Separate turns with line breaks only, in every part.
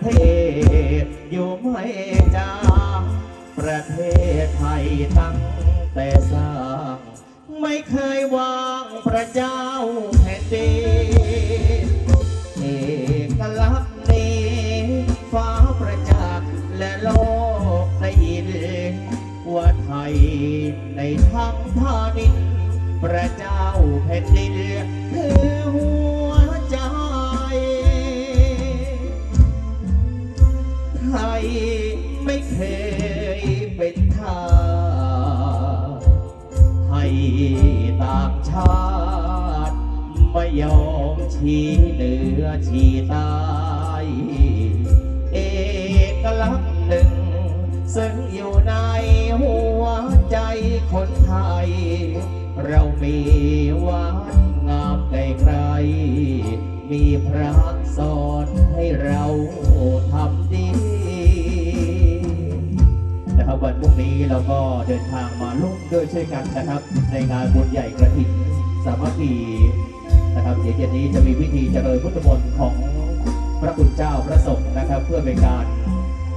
เทศ อยู่ไม่จางประเทศไทยตั้งแต่สร้างไม่เคยวางพระเจ้าแผ่นดินเอกลักษณ์นี้ฟ้าประจักษ์และโลกได้ยินว่าไทยในทั้งท่านินพระเจ้าแผ่นดิน ไม่เคยเป็นทาสให้ต่างชาติไม่ยอมชี้เหนือชี้ใต้เอกลักษณ์หนึ่ง ซึ่งอยู่ในหัวใจคนไทย เรามีวัดงามไกลไกลๆมีพระสอน นี้เราก็เดินทางมาร่วมด้วยช่วยกันนะครับ ในงานบุญใหญ่กระถิ่นสามัคคีนะครับเดี๋ยวเย็นนี้จะมีพิธีเจริญพุทธมนต์ของพระคุณเจ้าพระสงฆ์นะครับ เพื่อเป็นการ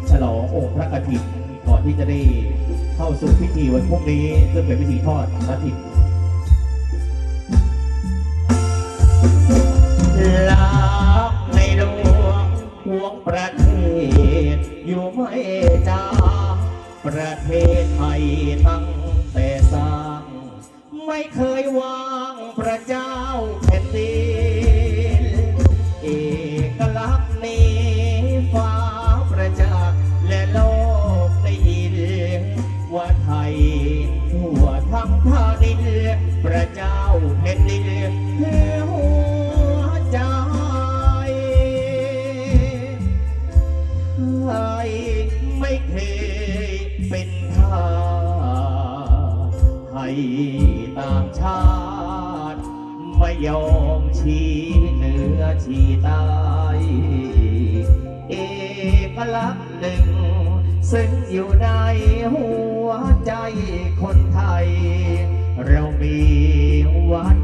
ฉลององค์พระกฐินก่อนที่จะได้เข้าสู่พิธีวันพรุ่งนี้ซึ่งเป็นพิธีทอดกฐินลักในหลวงห่วงประเทศอยู่ไม่จาง ประเทศไทยตั้งแต่สร้าง ไม่เคยวางพระเจ้าแผ่นดินเอกลักษณ์นี้ฟ้าประจักษ์และโลกได้ยินว่าไทยทั่วทั้งท่าดินพระเจ้าแผ่นดินคือหัวใจไทยไม่เคย เป็นทาสให้ต่างชาติ ไม่ยอมชี้เหนือชี้ใต้เอกลักษณ์หนึ่ง ซึ่งอยู่ในหัวใจคนไทย เรามีวัด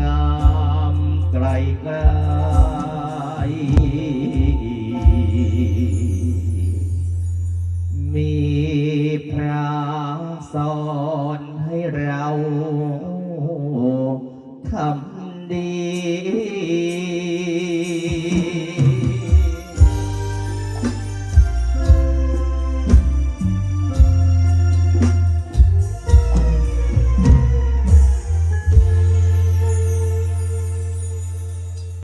งามไกลไกล สอนให้เราทำดี